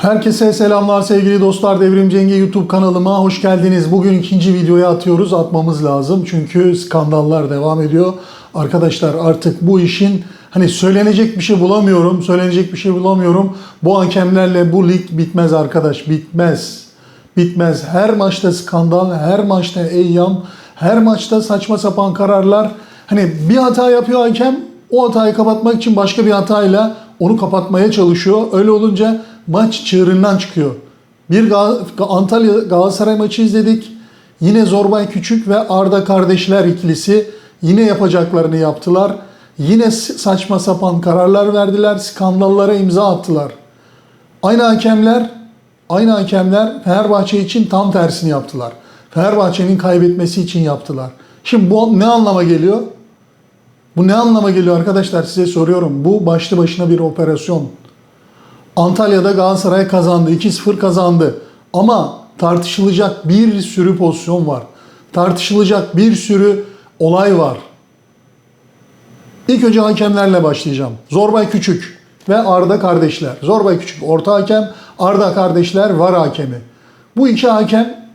Herkese selamlar sevgili dostlar. Devrim Cengi YouTube kanalıma hoş geldiniz. Bugün ikinci videoyu atıyoruz. Atmamız lazım. Çünkü skandallar devam ediyor. Arkadaşlar artık bu işin hani söylenecek bir şey bulamıyorum. Söylenecek bir şey bulamıyorum. Bu hakemlerle bu lig bitmez arkadaş. Bitmez. Bitmez. Her maçta skandal, her maçta eyyam, her maçta saçma sapan kararlar. Hani bir hata yapıyor hakem, o hatayı kapatmak için başka bir hatayla onu kapatmaya çalışıyor. Öyle olunca maç çığırından çıkıyor. Bir Gal- Antalya Galatasaray maçı izledik. Yine Zorbay Küçük ve Arda kardeşler ikilisi yine yapacaklarını yaptılar. Yine saçma sapan kararlar verdiler, skandallara imza attılar. Aynı hakemler, aynı hakemler Fenerbahçe için tam tersini yaptılar. Fenerbahçe'nin kaybetmesi için yaptılar. Şimdi bu ne anlama geliyor? Bu ne anlama geliyor arkadaşlar size soruyorum. Bu başlı başına bir operasyon. Antalya'da Galatasaray kazandı. 2-0 kazandı. Ama tartışılacak bir sürü pozisyon var. Tartışılacak bir sürü olay var. İlk önce hakemlerle başlayacağım. Zorbay Küçük ve Arda kardeşler. Zorbay Küçük orta hakem, Arda kardeşler var hakemi. Bu iki hakem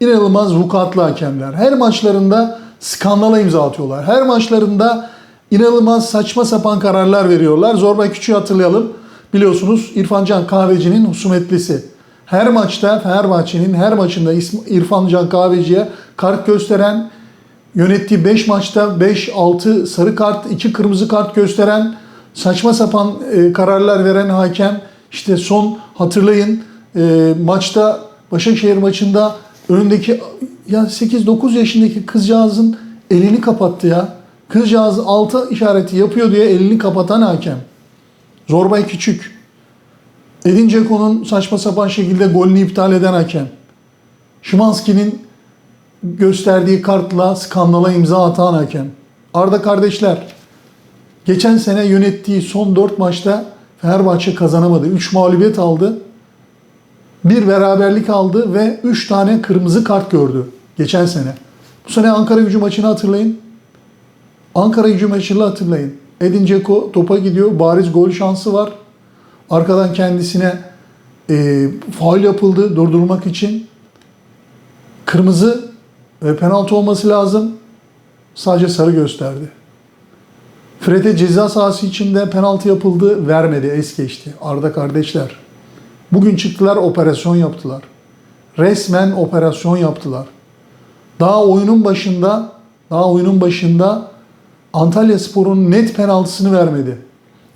inanılmaz vukuatlı hakemler. Her maçlarında skandala imza atıyorlar. Her maçlarında inanılmaz saçma sapan kararlar veriyorlar. Zorbay Küçük'ü hatırlayalım. Biliyorsunuz İrfan Can Kahveci'nin husumetlisi. Her maçta Fenerbahçe'nin her maçında İrfan Can Kahveci'ye kart gösteren, yönettiği 5 maçta 5-6 sarı kart, 2 kırmızı kart gösteren, saçma sapan e, kararlar veren hakem. İşte son hatırlayın e, maçta Başakşehir maçında önündeki ya 8-9 yaşındaki kızcağızın elini kapattı ya. Kızcağız altı işareti yapıyor diye elini kapatan hakem. Zorbay Küçük. Edin Dzeko'nun saçma sapan şekilde golünü iptal eden hakem. Şimanski'nin gösterdiği kartla skandala imza atan hakem. Arda kardeşler. Geçen sene yönettiği son 4 maçta Fenerbahçe kazanamadı. 3 mağlubiyet aldı. Bir beraberlik aldı ve 3 tane kırmızı kart gördü geçen sene. Bu sene Ankara gücü maçını hatırlayın. Ankara gücü maçını hatırlayın. Edin Dzeko topa gidiyor. Bariz gol şansı var. Arkadan kendisine e, faul yapıldı durdurmak için. Kırmızı ve penaltı olması lazım. Sadece sarı gösterdi. Fred'e ceza sahası içinde penaltı yapıldı. Vermedi. Es geçti. Arda kardeşler. Bugün çıktılar operasyon yaptılar. Resmen operasyon yaptılar. Daha oyunun başında daha oyunun başında Antalya Spor'un net penaltısını vermedi.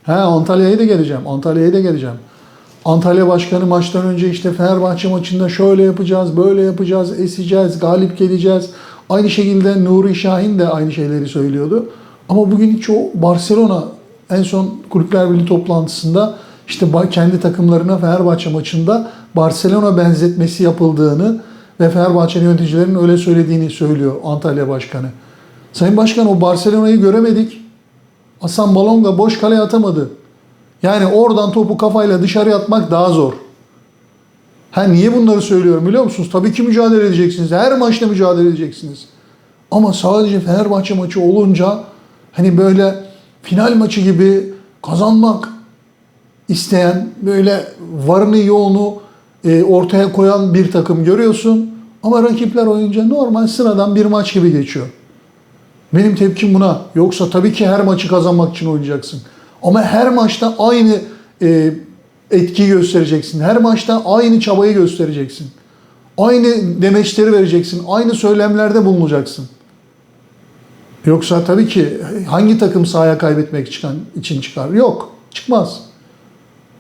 He Antalya'ya da geleceğim. Antalya'ya da geleceğim. Antalya Başkanı maçtan önce işte Fenerbahçe maçında şöyle yapacağız, böyle yapacağız, eseceğiz, galip geleceğiz. Aynı şekilde Nuri Şahin de aynı şeyleri söylüyordu. Ama bugün hiç o Barcelona en son Kulüpler Birliği toplantısında işte kendi takımlarına Fenerbahçe maçında Barcelona benzetmesi yapıldığını ve Fenerbahçe yöneticilerinin öyle söylediğini söylüyor Antalya Başkanı. Sayın Başkan o Barcelona'yı göremedik. Hasan Balonga boş kaleye atamadı. Yani oradan topu kafayla dışarı atmak daha zor. Ha niye bunları söylüyorum biliyor musunuz? Tabii ki mücadele edeceksiniz. Her maçta mücadele edeceksiniz. Ama sadece Fenerbahçe maçı olunca hani böyle final maçı gibi kazanmak isteyen böyle varını yoğunu e, ortaya koyan bir takım görüyorsun. Ama rakipler oyunca normal sıradan bir maç gibi geçiyor. Benim tepkim buna. Yoksa tabii ki her maçı kazanmak için oynayacaksın. Ama her maçta aynı e, etkiyi göstereceksin. Her maçta aynı çabayı göstereceksin. Aynı demeçleri vereceksin. Aynı söylemlerde bulunacaksın. Yoksa tabii ki hangi takım sahaya kaybetmek çıkan, için çıkar? Yok. Çıkmaz.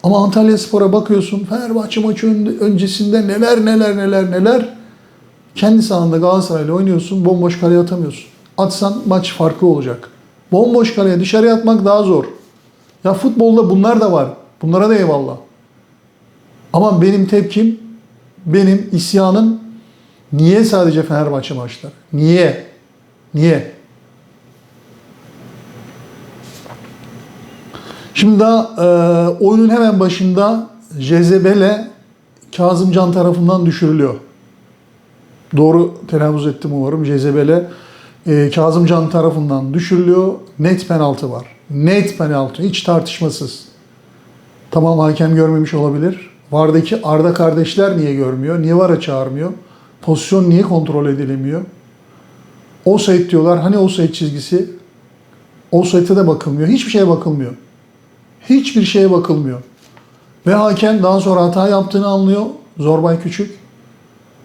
Ama Antalya Spor'a bakıyorsun. Fenerbahçe maçı ön- öncesinde neler neler neler neler. Kendi sahanda Galatasaray'la oynuyorsun. Bomboş kaleye atamıyorsun. Atsan maç farklı olacak. Bomboş kaleye dışarıya atmak daha zor. Ya futbolda bunlar da var. Bunlara da eyvallah. Ama benim tepkim, benim isyanım niye sadece Fenerbahçe maçları? Niye? Niye? Şimdi daha e, oyunun hemen başında Jezebel'e Kazımcan tarafından düşürülüyor. Doğru telaffuz ettim umarım. Jezebel'e e, Kazımcan tarafından düşürülüyor. Net penaltı var. Net penaltı. Hiç tartışmasız. Tamam hakem görmemiş olabilir. Vardaki Arda kardeşler niye görmüyor? Niye VAR'a çağırmıyor? Pozisyon niye kontrol edilemiyor? Offside diyorlar. Hani offside çizgisi? Offside'e de bakılmıyor. Hiçbir şeye bakılmıyor. Hiçbir şeye bakılmıyor. Ve hakem daha sonra hata yaptığını anlıyor. Zorbay Küçük.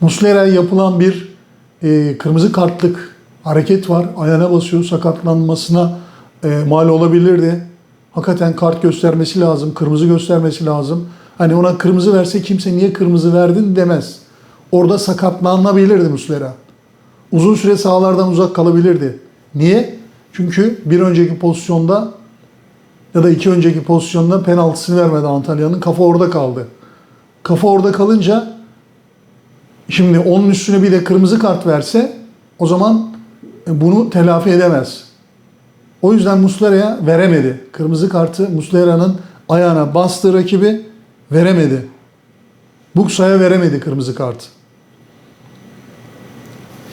Muslera'ya yapılan bir e, kırmızı kartlık hareket var. Ayağına basıyor. Sakatlanmasına e, mal olabilirdi. Hakikaten kart göstermesi lazım. Kırmızı göstermesi lazım. Hani ona kırmızı verse kimse niye kırmızı verdin demez. Orada sakatlanabilirdi Muslera. Uzun süre sahalardan uzak kalabilirdi. Niye? Çünkü bir önceki pozisyonda ya da iki önceki pozisyonda penaltısını vermedi Antalya'nın. Kafa orada kaldı. Kafa orada kalınca şimdi onun üstüne bir de kırmızı kart verse o zaman bunu telafi edemez. O yüzden Muslera'ya veremedi. Kırmızı kartı Muslera'nın ayağına bastı rakibi veremedi. Buksa'ya veremedi kırmızı kart.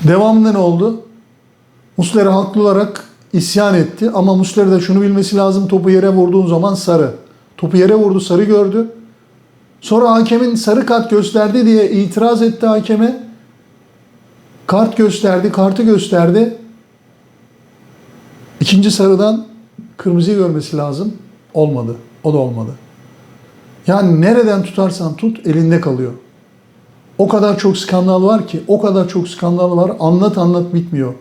Devamında ne oldu? Muslera haklı olarak isyan etti ama Muslera da şunu bilmesi lazım topu yere vurduğun zaman sarı. Topu yere vurdu sarı gördü. Sonra hakemin sarı kart gösterdi diye itiraz etti hakeme. Kart gösterdi, kartı gösterdi. İkinci sarıdan kırmızıyı görmesi lazım. Olmadı. O da olmadı. Yani nereden tutarsan tut elinde kalıyor. O kadar çok skandal var ki, o kadar çok skandal var. Anlat anlat bitmiyor.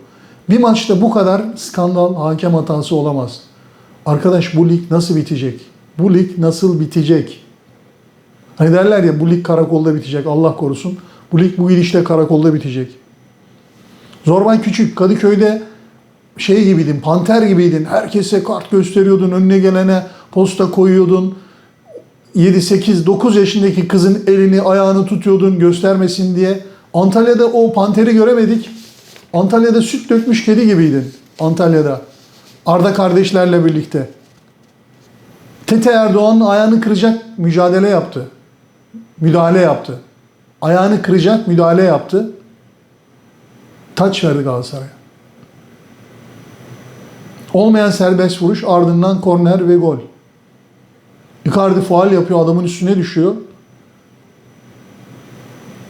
Bir maçta bu kadar skandal, hakem hatası olamaz. Arkadaş bu lig nasıl bitecek? Bu lig nasıl bitecek? Hani derler ya bu lig karakolda bitecek. Allah korusun. Bu lig bu gidişle karakolda bitecek. Zorbay Küçük Kadıköy'de şey gibiydin, panter gibiydin. Herkese kart gösteriyordun, önüne gelene posta koyuyordun. 7, 8, 9 yaşındaki kızın elini, ayağını tutuyordun göstermesin diye. Antalya'da o panteri göremedik. Antalya'da süt dökmüş kedi gibiydin. Antalya'da. Arda kardeşlerle birlikte. Tete Erdoğan'ın ayağını kıracak mücadele yaptı. Müdahale yaptı. Ayağını kıracak müdahale yaptı. Taç verdi Galatasaray'a. Olmayan serbest vuruş ardından korner ve gol. Icardi faal yapıyor adamın üstüne düşüyor.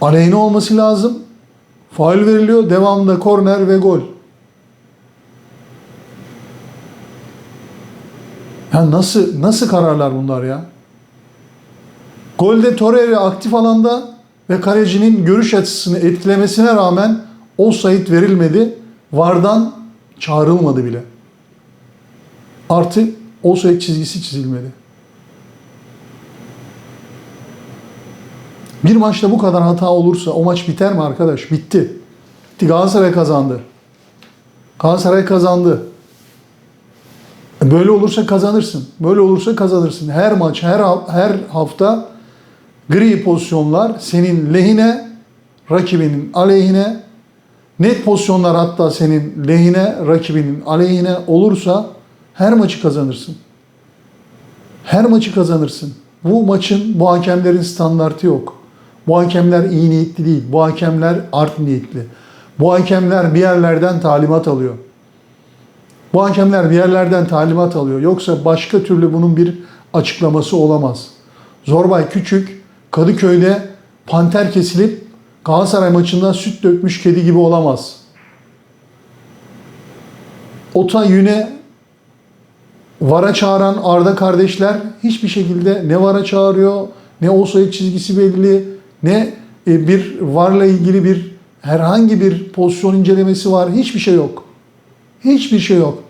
Aleyhine olması lazım. Faul veriliyor. Devamında korner ve gol. Ya nasıl nasıl kararlar bunlar ya? Golde Torreira aktif alanda ve kalecinin görüş açısını etkilemesine rağmen offside verilmedi. Vardan çağrılmadı bile. Artı offside çizgisi çizilmedi. Bir maçta bu kadar hata olursa o maç biter mi arkadaş? Bitti. Bitti. Galatasaray kazandı. Galatasaray kazandı. E Böyle olursa kazanırsın. Böyle olursa kazanırsın. Her maç, her her hafta gri pozisyonlar senin lehine, rakibinin aleyhine, net pozisyonlar hatta senin lehine, rakibinin aleyhine olursa her maçı kazanırsın. Her maçı kazanırsın. Bu maçın, bu hakemlerin standartı yok. Bu hakemler iyi niyetli değil. Bu hakemler art niyetli. Bu hakemler bir yerlerden talimat alıyor. Bu hakemler bir yerlerden talimat alıyor. Yoksa başka türlü bunun bir açıklaması olamaz. Zorbay Küçük Kadıköy'de panter kesilip Galatasaray maçında süt dökmüş kedi gibi olamaz. Ota Yüne VAR'a çağıran Arda kardeşler hiçbir şekilde ne VAR'a çağırıyor, ne offside çizgisi belli, ne e, bir VAR'la ilgili bir herhangi bir pozisyon incelemesi var. Hiçbir şey yok. Hiçbir şey yok.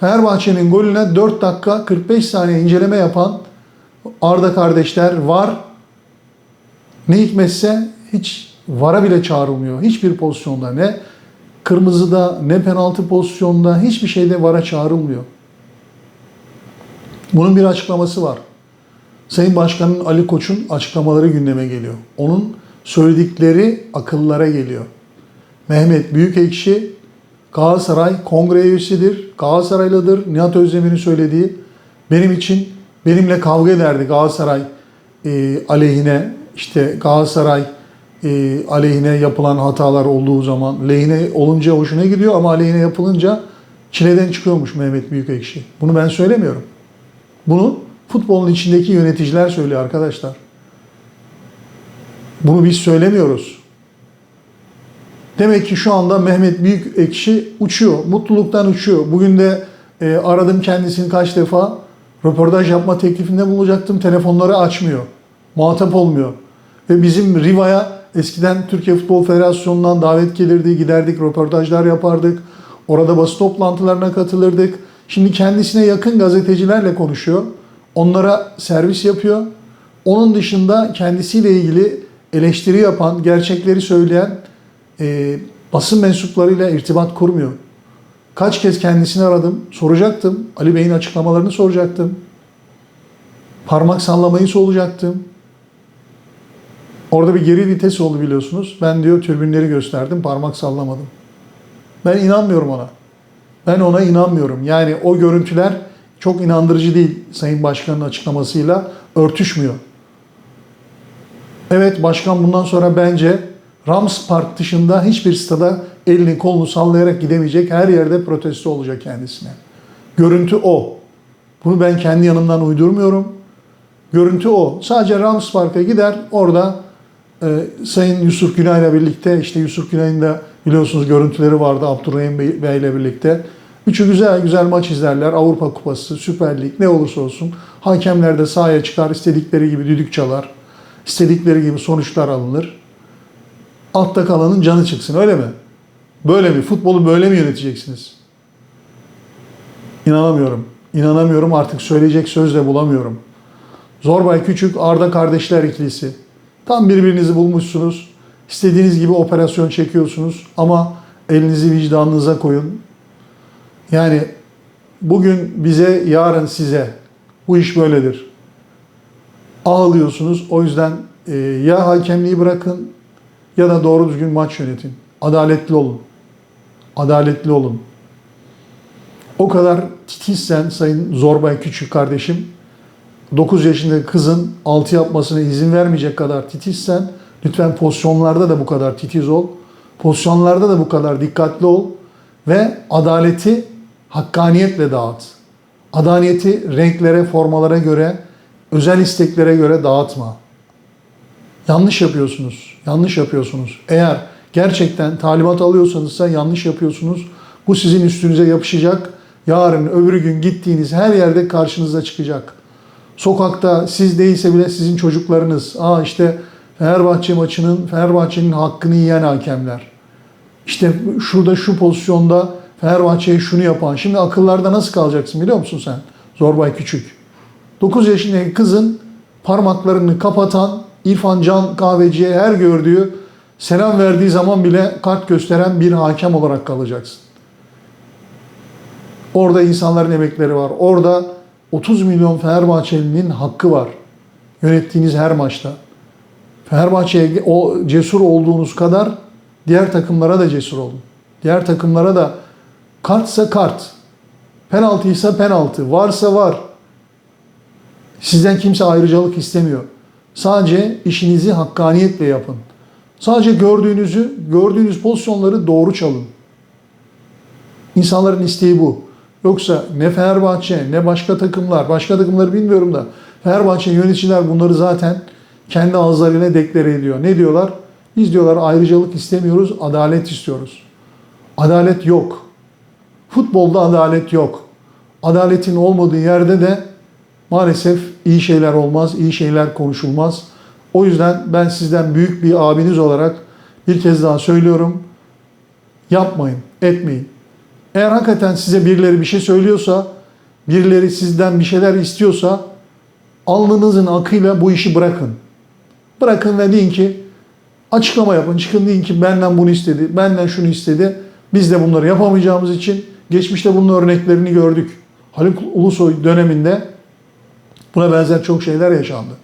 Fenerbahçe'nin golüne 4 dakika 45 saniye inceleme yapan Arda kardeşler var. Ne hikmetse hiç VAR'a bile çağrılmıyor. Hiçbir pozisyonda ne kırmızıda ne penaltı pozisyonda hiçbir şeyde VAR'a çağrılmıyor. Bunun bir açıklaması var. Sayın Başkan'ın Ali Koç'un açıklamaları gündeme geliyor. Onun söyledikleri akıllara geliyor. Mehmet Büyükekşi Galatasaray kongre üyesidir. Galatasaraylıdır. Nihat Özdemir'in söylediği benim için benimle kavga ederdi Galatasaray e, aleyhine işte Galatasaray e, aleyhine yapılan hatalar olduğu zaman lehine olunca hoşuna gidiyor ama aleyhine yapılınca çileden çıkıyormuş Mehmet Büyükekşi. Bunu ben söylemiyorum. Bunu futbolun içindeki yöneticiler söylüyor arkadaşlar. Bunu biz söylemiyoruz. Demek ki şu anda Mehmet Büyük Ekşi uçuyor. Mutluluktan uçuyor. Bugün de e, aradım kendisini kaç defa. Röportaj yapma teklifinde bulunacaktım. Telefonları açmıyor. Muhatap olmuyor. Ve bizim Riva'ya eskiden Türkiye Futbol Federasyonu'ndan davet gelirdi. Giderdik, röportajlar yapardık. Orada basın toplantılarına katılırdık. Şimdi kendisine yakın gazetecilerle konuşuyor. Onlara servis yapıyor. Onun dışında kendisiyle ilgili eleştiri yapan, gerçekleri söyleyen e, basın mensuplarıyla irtibat kurmuyor. Kaç kez kendisini aradım, soracaktım. Ali Bey'in açıklamalarını soracaktım. Parmak sallamayı soracaktım. Orada bir geri vites oldu biliyorsunuz. Ben diyor türbünleri gösterdim, parmak sallamadım. Ben inanmıyorum ona. Ben ona inanmıyorum. Yani o görüntüler çok inandırıcı değil Sayın Başkan'ın açıklamasıyla örtüşmüyor. Evet başkan bundan sonra bence Rams Park dışında hiçbir stada elini kolunu sallayarak gidemeyecek. Her yerde protesto olacak kendisine. Görüntü o. Bunu ben kendi yanımdan uydurmuyorum. Görüntü o. Sadece Rams Park'a gider orada e, Sayın Yusuf Günay'la birlikte işte Yusuf Günay'ın da biliyorsunuz görüntüleri vardı Abdurrahim Bey, Bey'le birlikte. Üçü güzel güzel maç izlerler. Avrupa Kupası, Süper Lig ne olursa olsun. Hakemler de sahaya çıkar istedikleri gibi düdük çalar. istedikleri gibi sonuçlar alınır. Altta kalanın canı çıksın öyle mi? Böyle mi? Futbolu böyle mi yöneteceksiniz? İnanamıyorum. İnanamıyorum artık söyleyecek söz de bulamıyorum. Zorbay Küçük Arda kardeşler ikilisi. Tam birbirinizi bulmuşsunuz. İstediğiniz gibi operasyon çekiyorsunuz ama elinizi vicdanınıza koyun. Yani bugün bize, yarın size. Bu iş böyledir. Ağlıyorsunuz. O yüzden e, ya hakemliği bırakın ya da doğru düzgün maç yönetin. Adaletli olun. Adaletli olun. O kadar titizsen Sayın Zorbay Küçük kardeşim, 9 yaşındaki kızın 6 yapmasına izin vermeyecek kadar titizsen lütfen pozisyonlarda da bu kadar titiz ol. Pozisyonlarda da bu kadar dikkatli ol ve adaleti hakkaniyetle dağıt. Adaleti renklere, formalara göre, özel isteklere göre dağıtma. Yanlış yapıyorsunuz. Yanlış yapıyorsunuz. Eğer gerçekten talimat alıyorsanız ise yanlış yapıyorsunuz. Bu sizin üstünüze yapışacak. Yarın öbür gün gittiğiniz her yerde karşınıza çıkacak. Sokakta siz değilse bile sizin çocuklarınız. Aa işte Fenerbahçe maçının Fenerbahçe'nin hakkını yiyen hakemler. İşte şurada şu pozisyonda Fenerbahçe'ye şunu yapan. Şimdi akıllarda nasıl kalacaksın biliyor musun sen? Zorbay Küçük. 9 yaşındaki kızın parmaklarını kapatan İrfan Can kahveciye her gördüğü selam verdiği zaman bile kart gösteren bir hakem olarak kalacaksın. Orada insanların emekleri var. Orada 30 milyon Fenerbahçelinin hakkı var. Yönettiğiniz her maçta. Fenerbahçe'ye o cesur olduğunuz kadar diğer takımlara da cesur olun. Diğer takımlara da kartsa kart, penaltıysa penaltı, varsa var. Sizden kimse ayrıcalık istemiyor. Sadece işinizi hakkaniyetle yapın. Sadece gördüğünüzü, gördüğünüz pozisyonları doğru çalın. İnsanların isteği bu. Yoksa ne Fenerbahçe ne başka takımlar, başka takımları bilmiyorum da Fenerbahçe yöneticiler bunları zaten kendi ağızlarıyla deklare ediyor. Ne diyorlar? Biz diyorlar ayrıcalık istemiyoruz, adalet istiyoruz. Adalet yok. Futbolda adalet yok. Adaletin olmadığı yerde de maalesef iyi şeyler olmaz, iyi şeyler konuşulmaz. O yüzden ben sizden büyük bir abiniz olarak bir kez daha söylüyorum. Yapmayın, etmeyin. Eğer hakikaten size birileri bir şey söylüyorsa, birileri sizden bir şeyler istiyorsa alnınızın akıyla bu işi bırakın. Bırakın ve deyin ki açıklama yapın. Çıkın deyin ki benden bunu istedi, benden şunu istedi. Biz de bunları yapamayacağımız için geçmişte bunun örneklerini gördük. Haluk Ulusoy döneminde buna benzer çok şeyler yaşandı.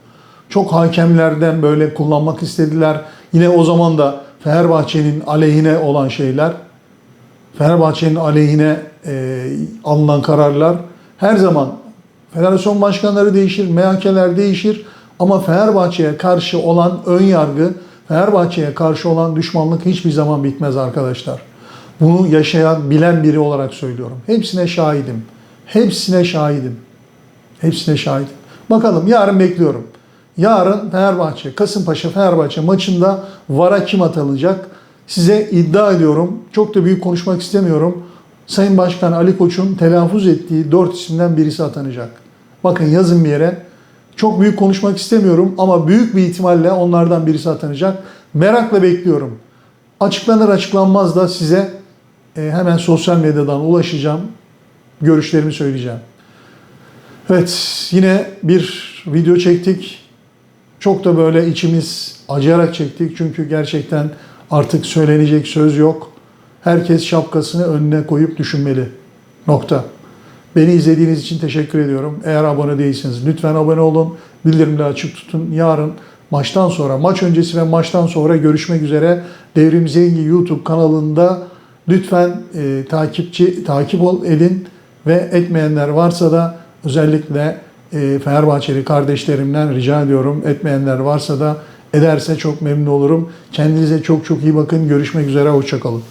Çok hakemlerden böyle kullanmak istediler. Yine o zaman da Fenerbahçe'nin aleyhine olan şeyler. Fenerbahçe'nin aleyhine e, alınan kararlar her zaman federasyon başkanları değişir, MHK'ler değişir ama Fenerbahçe'ye karşı olan ön yargı, Fenerbahçe'ye karşı olan düşmanlık hiçbir zaman bitmez arkadaşlar. Bunu yaşayan, bilen biri olarak söylüyorum. Hepsine şahidim. Hepsine şahidim. Hepsine şahidim. Bakalım yarın bekliyorum. Yarın Fenerbahçe, Kasımpaşa Fenerbahçe maçında VAR'a kim atılacak? Size iddia ediyorum. Çok da büyük konuşmak istemiyorum. Sayın Başkan Ali Koç'un telaffuz ettiği dört isimden birisi atanacak. Bakın yazın bir yere. Çok büyük konuşmak istemiyorum ama büyük bir ihtimalle onlardan birisi atanacak. Merakla bekliyorum. Açıklanır açıklanmaz da size hemen sosyal medyadan ulaşacağım. Görüşlerimi söyleyeceğim. Evet yine bir video çektik. Çok da böyle içimiz acıyarak çektik. Çünkü gerçekten artık söylenecek söz yok. Herkes şapkasını önüne koyup düşünmeli. Nokta. Beni izlediğiniz için teşekkür ediyorum. Eğer abone değilseniz lütfen abone olun. Bildirimleri açık tutun. Yarın maçtan sonra, maç öncesi ve maçtan sonra görüşmek üzere. Devrim Zengi YouTube kanalında lütfen e, takipçi takip ol edin ve etmeyenler varsa da özellikle e, Fenerbahçeli kardeşlerimden rica ediyorum. Etmeyenler varsa da ederse çok memnun olurum. Kendinize çok çok iyi bakın. Görüşmek üzere. Hoşçakalın.